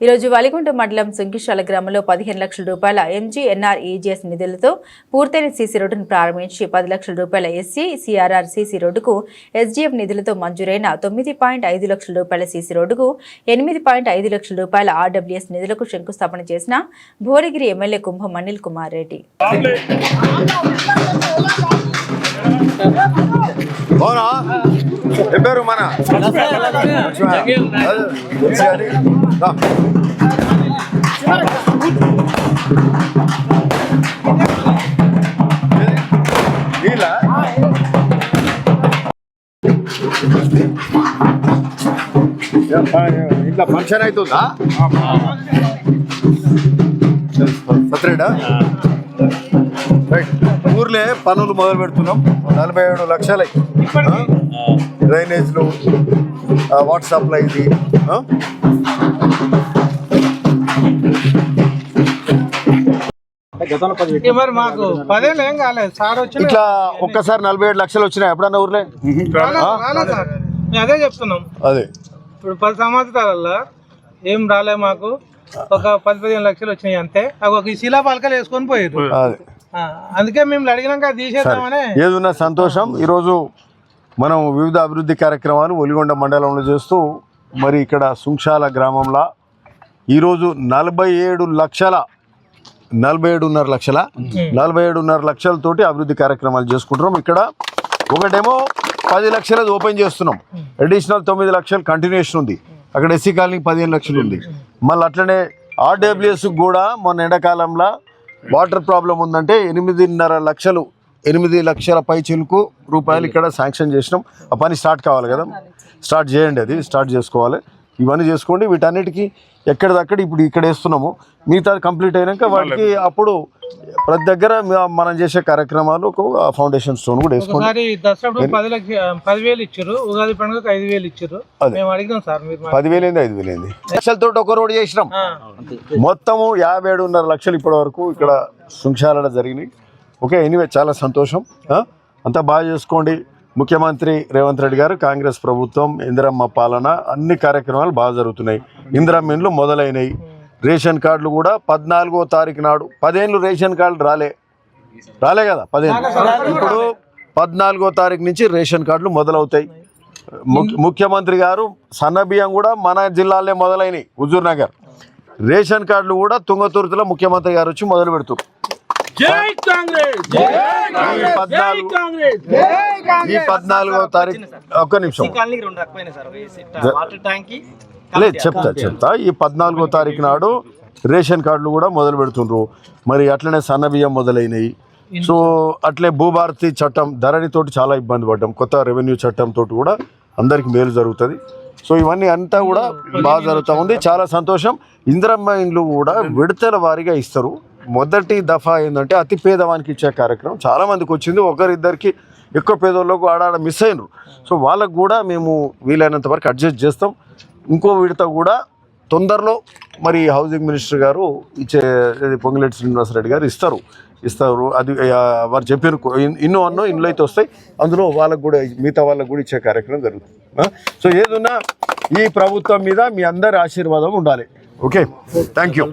ఈరోజు వలిగుంట మండలం సుంకిశాల గ్రామంలో పదిహేను లక్షల రూపాయల ఎంజీఎన్ఆర్ఈజీఎస్ నిధులతో పూర్తయిన సీసీ రోడ్డును ప్రారంభించి పది లక్షల రూపాయల SC C R R C C రోడ్డుకు ఎస్డీఎఫ్ నిధులతో మంజూరైన తొమ్మిది పాయింట్ ఐదు లక్షల రూపాయల సీసీ రోడ్డుకు ఎనిమిది పాయింట్ ఐదు లక్షల రూపాయల ఆర్డబ్ల్యూఎస్ నిధులకు శంకుస్థాపన చేసిన భువనగిరి ఎమ్మెల్యే కుంభం అనిల్ కుమార్ రెడ్డి. అవునా ఏం పేరు మన? నీళ్ళ ఇంట్లో ఫంక్షన్ అవుతుందా? సత్రేడా? ఊర్లే పనులు మొదలు పెడుతున్నాం. నలభై ఏడు లక్షలై. డ్రైనేజ్లు వాటర్ సప్లై ఇది. మరి మాకు పదేళ్ళు ఏం కాలేదు. సార్ వచ్చి ఇట్లా ఒక్కసారి నలభై ఏడు లక్షలు వచ్చినాయి ఎప్పుడన్నా ఊర్లే? అదే చెప్తున్నాం. అదే. ఇప్పుడు పది సంవత్సరాలలో ఏం రాలే మాకు. ఒక పది పదిహేను లక్షలు వచ్చినాయి అంతే. అవి ఒక ఈ శిలా పలకలు వేసుకొని పోయారు. అదే. ఆ, అందుకే మేము అడిగినాక తీసేద్దామని. ఏదున్నా సంతోషం. ఈరోజు మనం వివిధ అభివృద్ధి కార్యక్రమాలు ఒలిగొండ మండలంలో చేస్తూ మరి ఇక్కడ సుంక్షాల గ్రామంలో ఈరోజు నలభై ఏడు లక్షల నలభై ఏడున్నర లక్షల నలభై ఏడున్నర లక్షలతోటి అభివృద్ధి కార్యక్రమాలు చేసుకుంటున్నాం. ఇక్కడ ఒకటేమో పది లక్షలది ఓపెన్ చేస్తున్నాం. అడిషనల్ తొమ్మిది లక్షలు కంటిన్యూషన్ ఉంది. అక్కడ ఎస్సీ కాలనీకి పదిహేను లక్షలు ఉంది. మళ్ళీ అట్లనే ఆర్డబ్ల్యూఎస్ కూడా మొన్న ఎండాకాలంలో వాటర్ ప్రాబ్లం ఉందంటే ఎనిమిదిన్నర లక్షలు ఎనిమిది లక్షల పై చిలుకు రూపాయలు ఇక్కడ శాంక్షన్ చేసినాం. ఆ పని స్టార్ట్ కావాలి కదా. స్టార్ట్ చేయండి అది స్టార్ట్ చేసుకోవాలి. ఇవన్నీ చేసుకోండి. వీటన్నిటికీ ఎక్కడిదక్కడ ఇప్పుడు ఇక్కడ వేస్తున్నాము. మిగతా కంప్లీట్ అయినాక వాటికి అప్పుడు ప్రతి దగ్గర మనం చేసే కార్యక్రమాలు ఒక ఫౌండేషన్ స్టోన్ కూడా వేసుకోండి. పదివేలు ఇచ్చారు. ఉగాది పండుగకు ఐదు వేలు ఇచ్చారు పదివేలు ఏంది ఐదు వేలు ఏంది లక్షలతో ఒక రోడ్ చేసినాం. మొత్తము యాభై ఏడున్నర లక్షలు ఇప్పటి వరకు ఇక్కడ శృంఖాలడ జరిగినాయి. ఓకే ఎనీవే చాలా సంతోషం? అంతా బాగా చేసుకోండి. ముఖ్యమంత్రి రేవంత్ రెడ్డి గారు కాంగ్రెస్ ప్రభుత్వం ఇందిరమ్మ పాలన అన్ని కార్యక్రమాలు బాగా జరుగుతున్నాయి. ఇందిరమ్మ ఇండ్లు మొదలైనవి రేషన్ కార్డులు కూడా పద్నాలుగో తారీఖు నాడు పదేళ్ళు రేషన్ కార్డులు రాలే. రాలే కదా పదేళ్ళు. ఇప్పుడు పద్నాలుగో తారీఖు నుంచి రేషన్ కార్డులు మొదలవుతాయి. ము- ముఖ్యమంత్రి గారు సన్న బియ్యం కూడా మన జిల్లాలే మొదలైనవి హుజూర్ నగర్. రేషన్ కార్డులు కూడా తుంగతుర్తిలో ముఖ్యమంత్రి గారు వచ్చి మొదలు పెడుతారు ఈ పద్నాలుగు ఈ పద్నాలుగో తారీఖు ఒక్క నిమిషం. లేదు చెప్తా చెప్తా. ఈ పద్నాలుగో తారీఖు నాడు రేషన్ కార్డులు కూడా మొదలు పెడుతుండ్రు. మరి అట్లనే సన్న బియ్యం మొదలైనవి సో అట్లే భూభారతి చట్టం ధరణితోటి చాలా ఇబ్బంది పడ్డాం. కొత్త రెవెన్యూ చట్టం తోటి కూడా అందరికి మేలు జరుగుతుంది. సో ఇవన్నీ అంతా కూడా బాగా జరుగుతూ ఉంది. చాలా సంతోషం. ఇందిరమ్మ ఇండ్లు కూడా విడతల వారీగా ఇస్తారు. మొదటి దఫా ఏంటంటే అతి పేదవానికి ఇచ్చే కార్యక్రమం. చాలామందికి వచ్చింది. ఒకరిద్దరికి ఎక్కువ పేదోళ్ళకు ఆడాడ మిస్ అయినరు. సో వాళ్ళకు కూడా మేము వీలైనంత వరకు అడ్జస్ట్ చేస్తాం. ఇంకో విడత కూడా తొందరలో మరి హౌసింగ్ మినిస్టర్ గారు ఇచ్చే ఇది పొంగిరెడ్డి శ్రీనివాసరెడ్డి గారు ఇస్తారు. ఇస్తారు. అది వారు చెప్పిన కొ- ఇన్నో అన్నో ఇండ్లు అయితే వస్తాయి. అందులో వాళ్ళకు కూడా మిగతా వాళ్ళకు కూడా ఇచ్చే కార్యక్రమం జరుగుతుంది. సో ఏదున్నా ఈ ప్రభుత్వం మీద మీ అందరి ఆశీర్వాదం ఉండాలి. ఓకే? Thank you